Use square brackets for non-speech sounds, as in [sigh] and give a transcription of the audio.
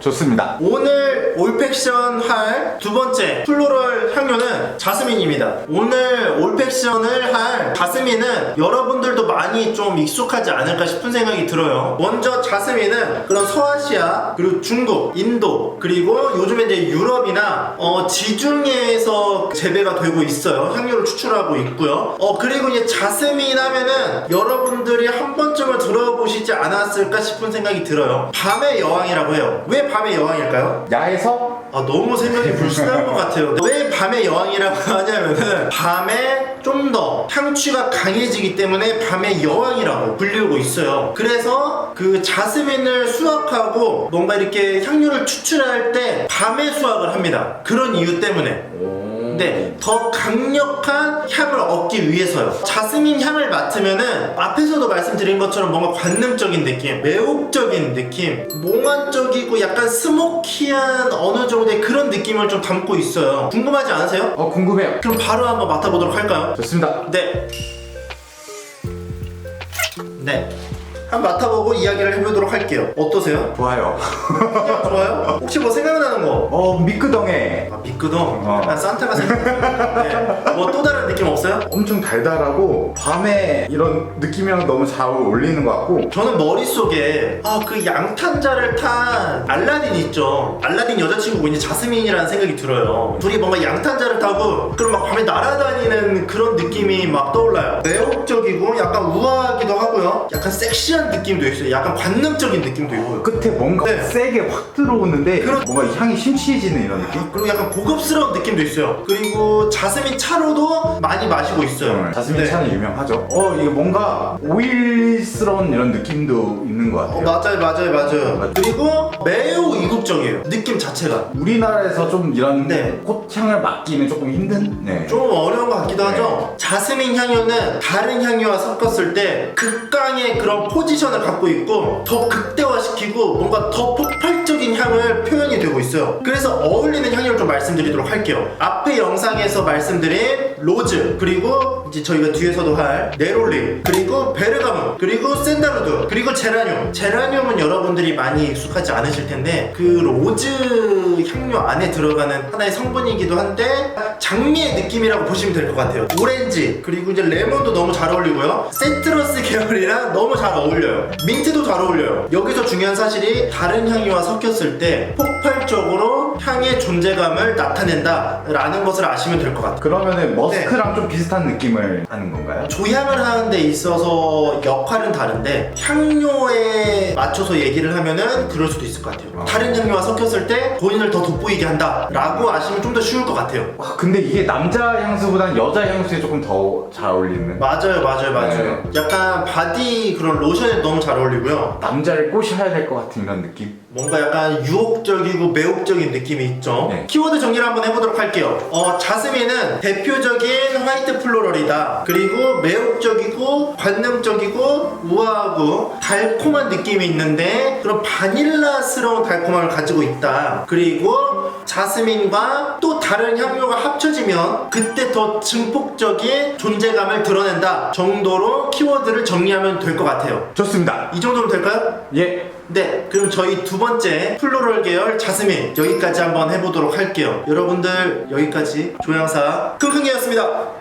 좋습니다. 오늘 올팩션 할 두 번째 플로럴 향료는 자스민입니다. 오늘 올팩션을 할 자스민은 여러분들도 많이 좀 익숙하지 않을까 싶은 생각이 들어요. 먼저 자스민은 그런 서아시아 그리고 중국, 인도 그리고 요즘에 이제 유럽이나 어, 지중해에서 재배가 되고 있어요. 향료를 추출하고 있고요. 어 그리고 이제 자스민 하면은 여러분들이 한 번쯤은 들어보시지 않았을까 싶은 생각이 들어요. 밤의 여왕이라고 해요. 왜 밤의 여왕일까요? 야에서 아 너무 생각이 불순한 것 같아요. 왜 밤의 여왕이라고 [laughs] 하냐면은 밤에 좀 더 향취가 강해지기 때문에 밤의 여왕이라고 불리고 있어요. 그래서 그 자스민을 수확하고 뭔가 이렇게 향료를 추출할 때 밤에 수확을 합니다. 그런 이유 때문에. 네, 더 강력한 향을 얻기 위해서요. 자스민 향을 맡으면은 앞에서도 말씀드린 것처럼 뭔가 관능적인 느낌, 매혹적인 느낌, 몽환적이고 약간 스모키한 어느 정도 의 그런 느낌을 좀 담고 있어요. 궁금하지 않으세요? 어 궁금해요. 그럼 바로 한번 맡아보도록 할까요? 좋습니다. 네. 네. 한번 맡아보고 이야기를 해보도록 할게요. 어떠세요? 좋아요. [laughs] 좋아요? 혹시 뭐 생각나는 거? 어 미끄덩에 아, 미끄덩. 어. 약간 산타가 생각나는데 [laughs] 뭐 또 다른 느낌 없어요? 엄청 달달하고 밤에 이런 느낌이랑 너무 잘 어울리는 것 같고 저는 머릿속에 아 그 양탄자를 탄 알라딘 있죠 알라딘 여자친구고 이제 자스민이라는 생각이 들어요 둘이 뭔가 양탄자를 타고 그럼 막 밤에 날아다니는 그런 느낌이 막 떠올라요 매혹적이고 약간 우아하기도 약간 섹시한 느낌도 있어요 약간 관능적인 느낌도 있고요 끝에 뭔가 네. 세게 확 들어오는데 그렇- 뭔가 이 향이 심취해지는 이런 느낌? 그리고 약간 고급스러운 느낌도 있어요 그리고 자스민 차로도 많이 마시고 있어요 자스민 네. 차는 유명하죠. 어 이게 뭔가 오일스러운 이런 느낌도 있는 것 어, 같아요. 맞아요 맞아요 맞아요 맞아요. 그리고 매우 이국적이에요 느낌 자체가 우리나라에서 좀 이런 네. 꽃향을 맡기는 조금 힘든. 네. 좀 어려운 것 같기도 하죠. 자스민 향료는 다른 향료와 섞었을 때 극 강의 그런 포지션을 갖고 있고 더 극대화시키고 뭔가 더 폭발적인 향을 표현이 되고 있어요. 그래서 어울리는 향료를 좀 말씀드리도록 할게요. 앞에 영상에서 말씀드린 로즈 그리고 이제 저희가 뒤에서도 할 네롤리 그리고 베르가몬 그리고 샌다르드 그리고 제라늄. 제라늄은 여러분들이 많이 익숙하지 않으실 텐데 그 로즈 향료 안에 들어가는 하나의 성분이기도 한데 장미의 느낌이라고 보시면 될 것 같아요. 오렌지 그리고 이제 레몬도 너무 잘 어울리고요. 세트러스 계열이랑 너무 잘 어울려요. 민트도 잘 어울려요. 여기서 중요한 사실이 다른 향료와 섞였을 때 폭발적으로 향의 존재감을 나타낸다 라는 것을 아시면 될 것 같아요. 그러면은 머스크랑 좀 비슷한 느낌을 하는 건가요? 조향을 하는 데 있어서 역할은 다른데 향료에 맞춰서 얘기를 하면은 그럴 수도 있을 것 같아요. 아. 다른 향료와 섞였을 때 본인을 더 돋보이게 한다라고 아시면 좀 더 쉬울 것 같아요. 와, 근데 이게 남자 향수보다는 여자 향수에 조금 더 잘 어울리는. 맞아요, 맞아요, 맞아요. 네. 약간 바디 그런 로션에 너무 잘 어울리고요. 남자를 꼬셔야 될 것 같은 이런 느낌? 뭔가 약간 유혹적이고 매혹적인 느낌이 있죠. 네. 키워드 정리를 한번 해보도록 할게요. 어, 자스민은 대표적인 화이트 플로럴이다. 그리고 매혹적이고 관능적이고 우아하고 달콤한 느낌이 있는데 그런 바닐라스러운 달콤함을 가지고 있다. 그리고 자스민과 또 다른 향료가 합쳐지면 그때 더 증폭적인 존재감을 드러낸다 정도로 키워드를 정리하면 될 것 같아요. 좋습니다. 이 정도면 될까요? 예. 네, 그럼 저희 두 번째 플로럴 계열 자스민 여기까지 한번 해보도록 할게요. 여러분들 여기까지 조향사 킁킁이었습니다.